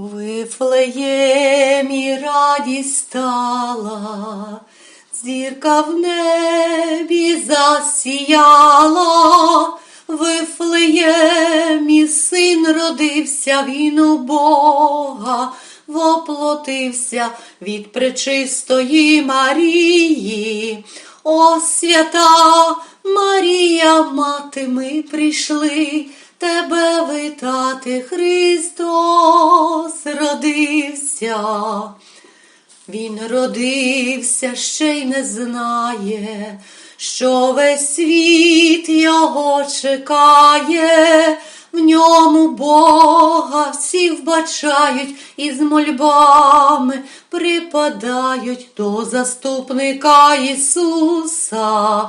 Вифлеємі радість стала, зірка в небі засіяла, Вифлеємі син родився, він у Бога, воплотився від пречистої Марії. О, свята Марія, мати, ми прийшли тебе витати, Христос родився. Він родився, ще й не знає, що весь світ його чекає, в ньому Бога всі вбачають і з мольбами припадають до заступника Ісуса.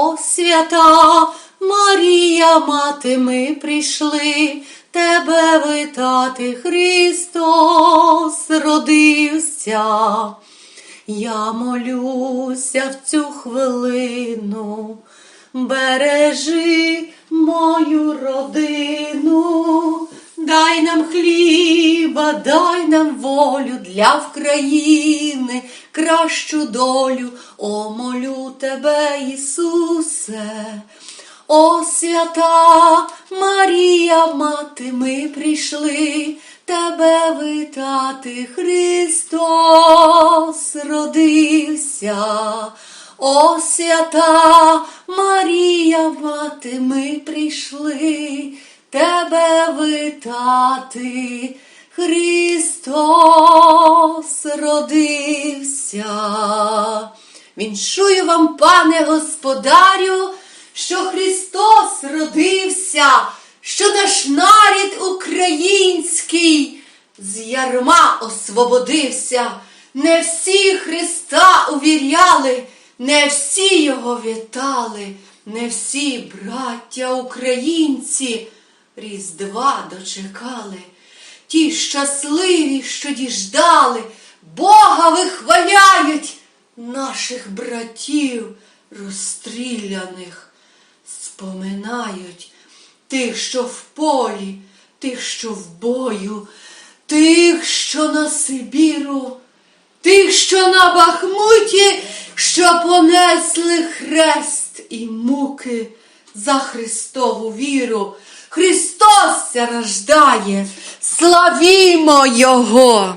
О, свята Марія, мати, ми прийшли тебе витати, Христос родився. Я молюся в цю хвилину, бережи мою родину, дай нам хліба, дай нам волю для України, кращу долю, о, молю тебе, Ісусе. О, свята Марія, мати, ми прийшли тебе витати, Христос родився. О, свята Марія, мати, ми прийшли тебе витати, Христос родився. Віншую вам, пане господарю, що Христос родився, що наш нарід український з ярма освободився. Не всі Христа увіряли, не всі його вітали, не всі браття українці Різдва дочекали. Ті щасливі, що діждали, Бога вихваляють наших братів розстріляних, споминають тих, що в полі, тих, що в бою, тих, що на Сибіру, тих, що на Бахмуті, що понесли хрест і муки за Христову віру. Христос рождає, славімо Його!